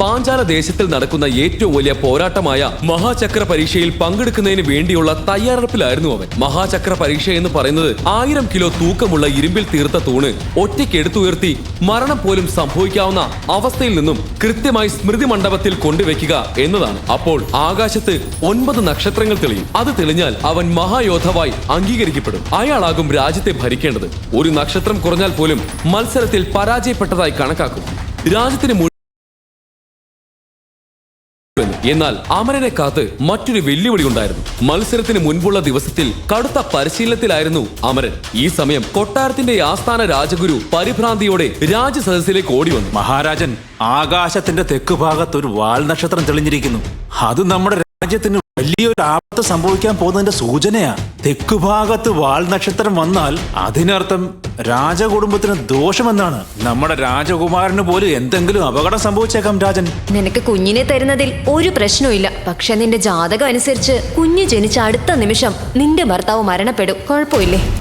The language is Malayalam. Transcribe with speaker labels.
Speaker 1: പാഞ്ചാല ദേശത്തിൽ നടക്കുന്ന ഏറ്റവും വലിയ പോരാട്ടമായ മഹാചക്ര പരീക്ഷയിൽ പങ്കെടുക്കുന്നതിന് വേണ്ടിയുള്ള തയ്യാറെടുപ്പിലായിരുന്നു അവൻ. മഹാചക്ര പരീക്ഷ എന്ന് പറയുന്നത് ആയിരം കിലോ തൂക്കമുള്ള ഇരുമ്പിൽ തീർത്ത തൂണ് ഒറ്റയ്ക്ക് എടുത്തുയർത്തി മരണം പോലും സംഭവിക്കാവുന്ന അവസ്ഥയിൽ നിന്നും കൃത്യമായി സ്മൃതി മണ്ഡപത്തിൽ കൊണ്ടുവയ്ക്കുക എന്നതാണ്. അപ്പോൾ ആകാശത്ത് ഒൻപത് നക്ഷത്രങ്ങൾ തെളിയും. അത് തെളിഞ്ഞാൽ അവൻ മഹായോധവായി അംഗീകരിക്കപ്പെടും. അയാളാകും രാജ്യത്തെ ഭരിക്കേണ്ടത്. ഒരു നക്ഷത്രം കുറഞ്ഞാൽ പോലും മത്സരത്തിൽ പരാജയപ്പെട്ടതായി കണക്കാക്കും. രാജ്യത്തിന് എന്നാൽ അമരനെ കാത്ത് മറ്റൊരു വെല്ലുവിളി ഉണ്ടായിരുന്നു. മത്സരത്തിന് മുൻപുള്ള ദിവസത്തിൽ കടുത്ത പരിശീലനത്തിലായിരുന്നു അമരൻ. ഈ സമയം കൊട്ടാരത്തിന്റെ ആസ്ഥാന രാജഗുരു പരിഭ്രാന്തിയോടെ രാജസദസ്സിലേക്ക് ഓടി വന്നു
Speaker 2: മഹാരാജൻ ആകാശത്തിന്റെ തെക്ക് ഭാഗത്ത് ഒരു വാൽ നക്ഷത്രം തെളിഞ്ഞിരിക്കുന്നു. അത് നമ്മുടെ രാജ്യത്തിന് വലിയൊരു ആപത്ത് സംഭവിക്കാൻ പോകുന്നതിന്റെ സൂചനയാ. തെക്ക് ഭാഗത്ത് വാൽ നക്ഷത്രം വന്നാൽ അതിനർത്ഥം രാജകുടുംബത്തിന് ദോഷമെന്നാണ്. നമ്മുടെ രാജകുമാരന് പോലും എന്തെങ്കിലും അപകടം സംഭവിച്ചേക്കാം രാജൻ.
Speaker 3: നിനക്ക് കുഞ്ഞിനെ തരുന്നതിൽ ഒരു പ്രശ്നവും പക്ഷെ നിന്റെ ജാതകം അനുസരിച്ച് കുഞ്ഞ് ജനിച്ച അടുത്ത നിമിഷം നിന്റെ ഭർത്താവ് മരണപ്പെടും. കുഴപ്പമില്ലേ?